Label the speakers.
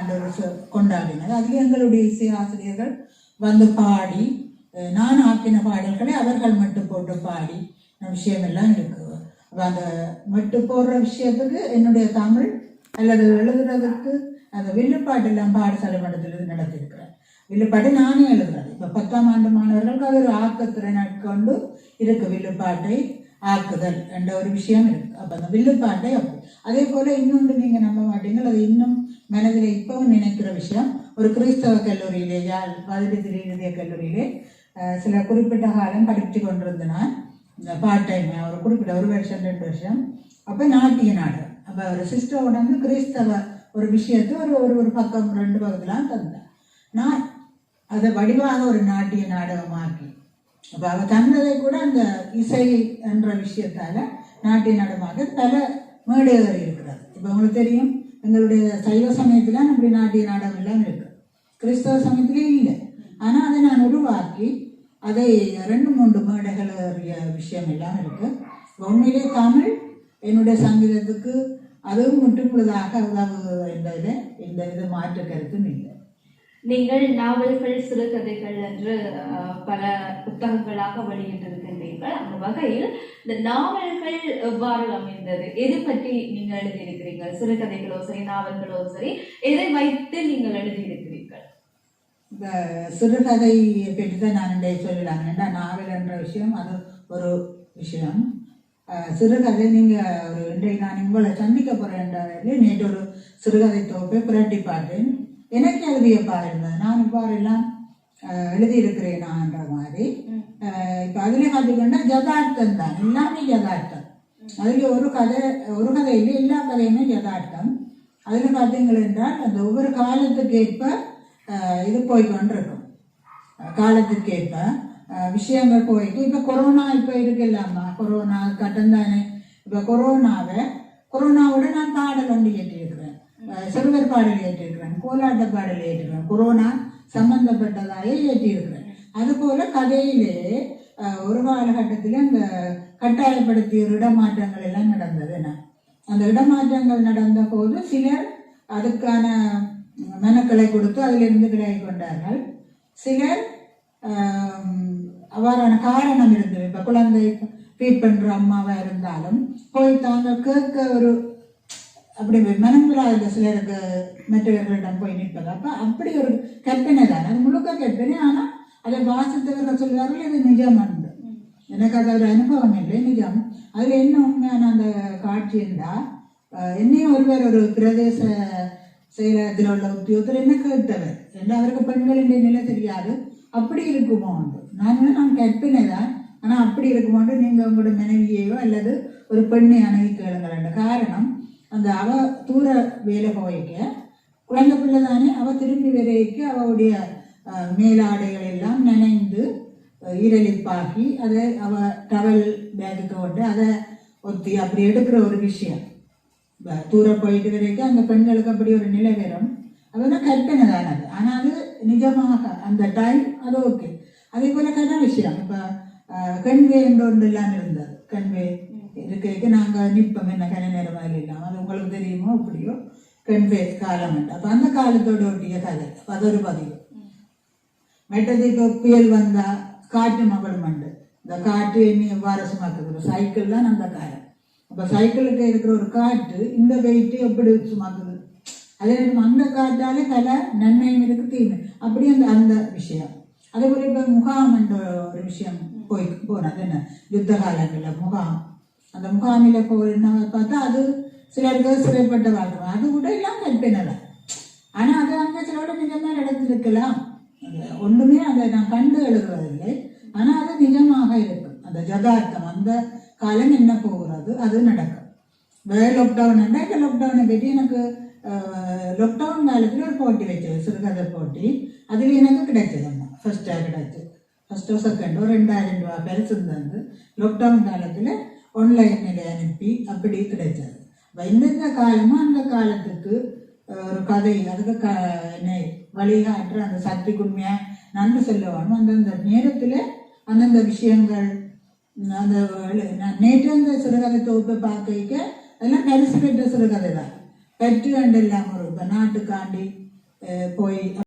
Speaker 1: ஆண்டவர் ச- கொண்டாடினார். அதில் எங்களுடைய இசை ஆசிரியர்கள் வந்து பாடி நான் ஆக்கின பாடல்களை அவர்கள் மட்டும் போட்டு பாடி. விஷயம் விஷயமெல்லாம் இருக்கு அந்த மட்டு போடுற விஷயத்துக்கு என்னுடைய தமிழ் அல்லது எழுதுறதுக்கு அந்த வில்லுப்பாட்டெல்லாம் பாடசாலை மட்டத்தில் நடத்தியிருக்கிறேன். வில்லுப்பாட்டு நானே எழுதுறது. இப்போ பத்தாம் ஆண்டு மாணவர்களுக்கு அது ஒரு ஆக்கத்திறன் கொண்டு இருக்கு வில்லுப்பாட்டை. ஆக்குதல் என்ற ஒரு விஷயம் இருக்கு அப்போ அந்த வில்லுப்பாட்டை அப்படி அதே போல இன்னொன்று நீங்க நம்ப மாட்டீங்கள் அது இன்னும் மனதில் இப்பவும் நினைக்கிற விஷயம் ஒரு கிறிஸ்தவ கல்லூரியிலே யாழ் பதினெட்டு இறுதிய கல்லூரியிலே சில குறிப்பிட்ட காலம் படித்து கொண்டிருந்த நான் இந்த பார்ட் டைம் ஒரு குறிப்பிட்ட ஒரு வருஷம் ரெண்டு வருஷம் அப்போ நாட்டிய நாடகம் அப்போ ஒரு சிஸ்டரோட வந்து கிறிஸ்தவ ஒரு விஷயத்தை ஒரு ஒரு ஒரு பக்கம் ரெண்டு பக்கத்துலாம் தந்தேன் நான் அதை வடிவாக ஒரு நாட்டிய நாடகமாக்கி அப்போ அவ தந்ததை கூட அந்த இசை என்ற விஷயத்தால் நாட்டிய நடமாக பல மேடைகள் இருக்கிறது இப்போ உங்களுக்கு தெரியும் எங்களுடைய சைவ சமயத்தில் அப்படி நாட்டிய நாடகம் எல்லாம் இருக்கு. கிறிஸ்தவ சமயத்திலே இல்லை. ஆனால் அதை நான் உருவாக்கி அதை ரெண்டு மூன்று மேடைகள் விஷயம் எல்லாம் இருக்கு உண்மையிலே தமிழ் என்னுடைய சங்கீதத்துக்கு அதுவும் முற்றுமுழுதாக உதவு என்பதில் இந்த இது மாற்று கருத்தும் இல்லை.
Speaker 2: நீங்கள் நாவல்கள் சிறுகதைகள் என்று பல புத்தகங்களாக வெளியிட்டிருக்கின்றீர்கள். அந்த வகையில் இந்த நாவல்கள் எவ்வாறு அமைந்தது? எது பற்றி நீங்கள் எழுதியிருக்கிறீர்கள்? சிறுகதைகளோ சரி நாவல்களோ சரி எதை வைத்து நீங்கள் எழுதியிருக்கிறீர்கள்?
Speaker 1: இந்த சிறுகதை பற்றி தான் நான் இன்றைய சொல்லலாம் ஏன்னா நாவல் என்ற விஷயம் அது ஒரு விஷயம். சிறுகதை நீங்கள் ஒரு இன்றைக்கு நான் உங்களை சந்திக்க போகிறேன் நேற்று ஒரு சிறுகதை தொகுப்பை புரட்டி பார்த்தேன். எனக்கு வியப்பாக இருந்தது நான் இவ்வாறெல்லாம் அஹ், எழுதியிருக்கிறேனான்ற மாதிரி. இப்போ அதில் பார்த்துக்கிட்டா ஜதார்த்தம் தான். எல்லாமே ஜதார்த்தம் அதில் ஒரு கதை ஒரு கதையில் எல்லா கதையுமே யதார்த்தம். அதில் பார்த்தீங்கள் என்றால் அந்த ஒவ்வொரு காலத்துக்கு ஏற்ப இது போய் கொண்டிருக்கும். காலத்துக்கு ஏற்ப விஷயங்கள் போயிட்டு இப்போ கொரோனா இப்போ இருக்குல்லாமா கொரோனா கட்டம் தானே. இப்போ கொரோனாவை கொரோனாவோட நான் பாடல் ஒன்று அஹ், சிறுவர் பாடல் ஏற்றிருக்கிறேன் கோலாட்ட பாடல் ஏற்றிருக்கிறேன் கொரோனா சம்பந்தப்பட்டதாக ஏற்றியிருக்கிறேன். அதுபோல கதையிலே ஒரு காலகட்டத்தில் அந்த கட்டாயப்படுத்திய ஒரு இடமாற்றங்கள் எல்லாம் நடந்தது. நான் அந்த இடமாற்றங்கள் நடந்த போது சிலர் அதுக்கான மெனக்களை கொடுத்து அதிலிருந்து விலகி கொண்டார்கள். சிலர் அவ்வாறான காரணம் இருந்தது. இப்போ குழந்தை ஃபீட் பண்ணுற அம்மாவாக இருந்தாலும் போய் தாங்கள் கேட்க ஒரு அப்படி மனமில்லாத சிலருக்கு மற்றவர்களிடம் போய் நிற்பது. அப்போ அப்படி ஒரு கற்பனை தான். அது முழுக்க கற்பனை. ஆனால் அதை வாசித்தவர்கள் சொல்கிறார்கள் இது நிஜம் உண்டு எனக்கு அது ஒரு அனுபவம் இல்லை நிஜம். அதில் என்ன உண்மையான அந்த காட்சி என்றால் என்னையும் ஒருவர் ஒரு பிரதேச செயலகத்தில் உள்ள உத்தியோகத்தில் என்ன கேட்டவர்? என்ன அவருக்கு பெண்களின் நிலை தெரியாது. அப்படி இருக்குமோ உண்டு நான் நான் கற்பனை தான். ஆனால் அப்படி இருக்குமோண்டு நீங்கள் உங்களோட மனைவியையோ அல்லது ஒரு பெண்ணை அணுகி கேளுங்கள் காரணம் அந்த அவ தூர வேலை போய்க்க குழந்தை பிள்ளை தானே அவ திரும்பி வரைக்கு அவளுடைய மேலாடைகள் எல்லாம் நினைந்து ஈரலிப்பாக்கி அதை அவ டவல் பேக்குக்கு கொண்டு அதை ஒத்தி அப்படி எடுக்கிற ஒரு விஷயம். தூர போயிட்டு வரைக்கும் அந்த பெண்களுக்கு அப்படி ஒரு நிலை வரும். அதெல்லாம் கற்பனை தானே அது. ஆனால் அது நிஜமாக அந்த டைம் அது ஓகே அதே போல கதை விஷயம். இப்போ கண்வே என்று ஒன்று எல்லாம் இருந்தது. கண்வே இருக்க நாங்கள் நிற்போம் என்ன கன நேரமாக மாதிரி இல்லாமல் அது உங்களுக்கு தெரியுமோ அப்படியோ? கண்வே காலம் உண்டு. அப்போ அந்த காலத்தோட ஒட்டிய கதை. அப்போ அது ஒரு பதிவு. மெட்டது இப்போ புயல் வந்தால் காட்டு மகளும் உண்டு. இந்த காட்டு எண்ணி எவ்வாறு சுமக்குது? சைக்கிள் தான் அந்த காலம். அப்போ சைக்கிளுக்கு இருக்கிற ஒரு காட்டு இந்த வெயிட்டு எப்படி சுமக்குது? அதே நேரம் அந்த காட்டாலே பல நன்மையும் இருக்கு தீமை அப்படி அந்த அந்த விஷயம். அதே போல இப்போ முகாம் என்ற ஒரு விஷயம் போய் போனது என்ன? யுத்த காலங்களில் முகாம். அந்த முகாமில் போயிருந்தவங்க பார்த்தா அது சிலருக்கு சிறைப்பட்ட வாழ்க்கை. அது கூட இல்லாமல் கற்பினை ஆனால் அது அங்கே சிலோட நிஜமாக நடந்திருக்கலாம் ஒன்றுமே அதை நான் கண்டு எழுதுவதில்லை. ஆனால் அது நிஜமாக இருக்கும். அந்த ஜதார்த்தம் அந்த காலம் என்ன போகிறது அது நடக்கும். வேற லாக்டவுன் இருந்தால் இந்த லாக்டவுனை பற்றி எனக்கு லாக்டவுன் காலத்தில் ஒரு போட்டி வச்சது சிறுகதை போட்டி. அதில் எனக்கு கிடைச்சது அம்மா ஃபர்ஸ்டாக கிடைச்சது. ஃபர்ஸ்டோ செகண்டோ ரெண்டாயிரம் ரூபா பெருசு இருந்தது லாக்டவுன் காலத்தில் ஆன்லைனில் அனுப்பி அப்படி கிடைத்தது. வைந்திருந்த காலமும் அந்த காலத்துக்கு ஒரு கதை அதுக்கு க என்ன வழிகாட்டுற அந்த சக்தி உண்மையா நன்றி சொல்லுவாங்க. அந்தந்த நேரத்தில் அந்தந்த விஷயங்கள் அந்த நான் நேற்று அந்த சிறுகதை தொகுப்பை பார்க்க அதெல்லாம் பரிசு பெற்ற சிறுகதை தான் பெற்று கண்டு இல்லாமல் ஒரு இப்போ நாட்டுக்காண்டி போய்